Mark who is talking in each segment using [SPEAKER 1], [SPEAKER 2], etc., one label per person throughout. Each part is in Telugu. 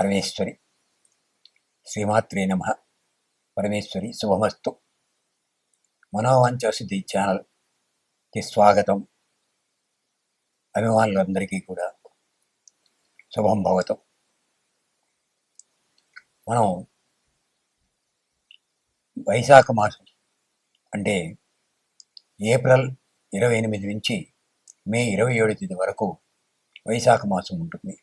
[SPEAKER 1] పరమేశ్వరి. శ్రీమాత్రే నమ. పరమేశ్వరి శుభమస్తు. మనోవంచసిద్ధి ఛానల్కి స్వాగతం. అభిమానులందరికీ కూడా శుభం భవతం. మనం వైశాఖ మాసం అంటే ఏప్రిల్ ఇరవై ఎనిమిది నుంచి మే ఇరవై ఏడు తేదీ వరకు వైశాఖ మాసం ఉంటుంది.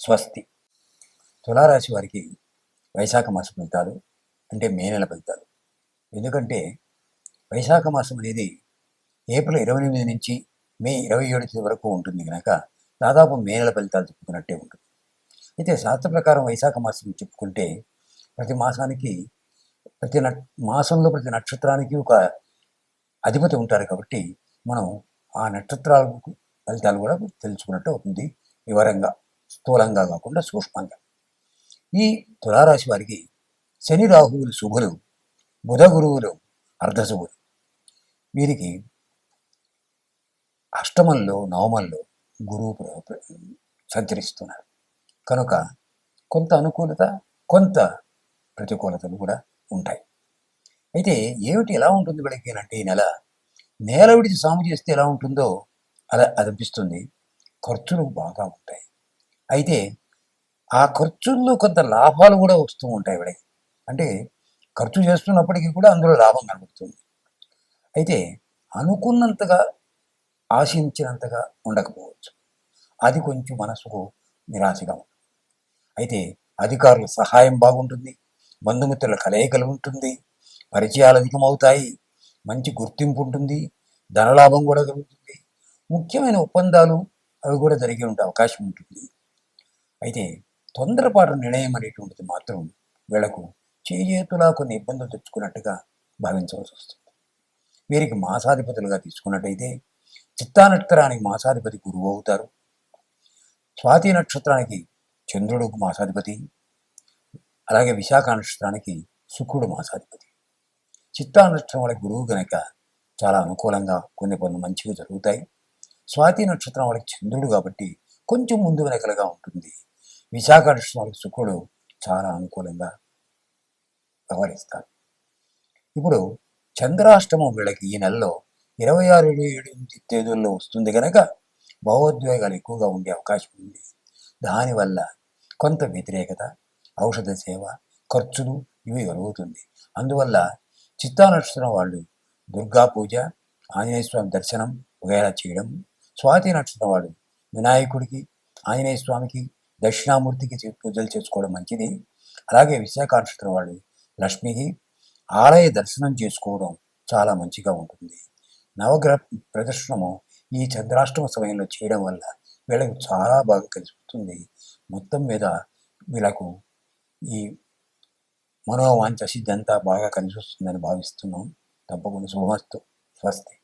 [SPEAKER 1] స్వస్తి. తులారాశి వారికి వైశాఖ మాస ఫలితాలు అంటే మే నెల ఫలితాలు. ఎందుకంటే వైశాఖ మాసం అనేది ఏప్రిల్ ఇరవై ఎనిమిది నుంచి మే ఇరవై ఏడు తేదీ వరకు ఉంటుంది కనుక దాదాపు మే నెల ఫలితాలు చెప్పుకున్నట్టే ఉంటుంది. అయితే శాస్త్ర ప్రకారం వైశాఖ మాసం చెప్పుకుంటే ప్రతి మాసానికి ప్రతి న మాసంలో ప్రతి నక్షత్రానికి ఒక అధిపతి ఉంటారు కాబట్టి మనం ఆ నక్షత్రాలకు ఫలితాలు కూడా తెలుసుకున్నట్టు అవుతుంది వివరంగా. స్థూలంగా కాకుండా సూక్ష్మంగా. ఈ తులారాశి వారికి శని రాహువులు శుభులు బుధ గురువులు అర్ధశుభులు. వీరికి అష్టమంలో నవమంలో గురువు ప్ర- సంచరిస్తున్నారు. కనుక కొంత అనుకూలత కొంత ప్రతికూలతలు కూడా ఉంటాయి. అయితే ఏమిటి ఎలా ఉంటుంది వీళ్ళకి అంటే ఈ నెల? నేల విడిచి సాము చేస్తే ఎలా ఉంటుందో అలా అనిపిస్తుంది. ఖర్చులు బాగా ఉంటాయి. అయితే ఆ ఖర్చుల్లో కొంత లాభాలు కూడా వస్తూ ఉంటాయి వీళ్ళకి. అంటే ఖర్చు చేస్తున్నప్పటికీ కూడా అందులో లాభం కనబడుతుంది. అయితే అనుకున్నంతగా ఆశించినంతగా ఉండకపోవచ్చు. అది కొంచెం మనసుకు నిరాశగా ఉంటుంది. అయితే అధికారుల సహాయం బాగుంటుంది బంధుమిత్రుల కలయికలు ఉంటుంది పరిచయాలు అధికమవుతాయి మంచి గుర్తింపు ఉంటుంది ధనలాభం కూడా కలుగుతుంది. ముఖ్యమైన ఒప్పందాలు అవి కూడా జరిగి ఉండే అవకాశం ఉంటుంది. అయితే తొందరపాటు నిర్ణయం అనేటువంటిది మాత్రం వీళ్ళకు చేజేతులా కొన్ని ఇబ్బందులు తెచ్చుకున్నట్టుగా భావించవలసి వస్తుంది. వీరికి మాసాధిపతులుగా తీసుకున్నట్టయితే చిత్తా నక్షత్రానికి మాసాధిపతి గురువు అవుతారు. స్వాతి నక్షత్రానికి చంద్రుడు మాసాధిపతి. అలాగే విశాఖ నక్షత్రానికి శుక్రుడు మాసాధిపతి. చిత్తా నక్షత్రం వాళ్ళకి గురువు కనుక చాలా అనుకూలంగా కొన్ని పనులు మంచిగా జరుగుతాయి. స్వాతి నక్షత్రం వాళ్ళకి చంద్రుడు కాబట్టి కొంచెం ముందు వెనకలుగా ఉంటుంది. విశాఖ నక్షత్రం శుక్రుడు చాలా అనుకూలంగా వ్యవహరిస్తారు. ఇప్పుడు చంద్రాష్టమం వీళ్ళకి ఈ నెలలో ఇరవై ఆరు ఇరవై ఏడు ఎనిమిది తేదీల్లో వస్తుంది కనుక భావోద్వేగాలు ఎక్కువగా ఉండే అవకాశం ఉంది. దానివల్ల కొంత వ్యతిరేకత ఔషధ సేవ ఖర్చులు ఇవి కలుగుతుంది. అందువల్ల చిత్తానక్షత్రం వాళ్ళు దుర్గా పూజ ఆంజనేయ స్వామి దర్శనం వగైరా చేయడం స్వాతి నక్షత్రం వాళ్ళు వినాయకుడికి ఆంజనేయ స్వామికి దక్షిణామూర్తికి చే- పూజలు చేసుకోవడం మంచిది. అలాగే విశాఖ నక్షత్రం వాళ్ళు లక్ష్మికి ఆలయ దర్శనం చేసుకోవడం చాలా మంచిగా ఉంటుంది. నవగ్రహ ప్రదర్శనము ఈ చంద్రాష్టమ సమయంలో చేయడం వల్ల వీళ్ళకి చాలా బాగా కలిసిపోతుంది మొత్తం మీద వీళ్ళకు ఈ మనోవాంఛ సిద్ధంతా బాగా కలిసి వస్తుందని భావిస్తున్నాం. తప్పకుండా శుభమస్తు. స్వస్తి.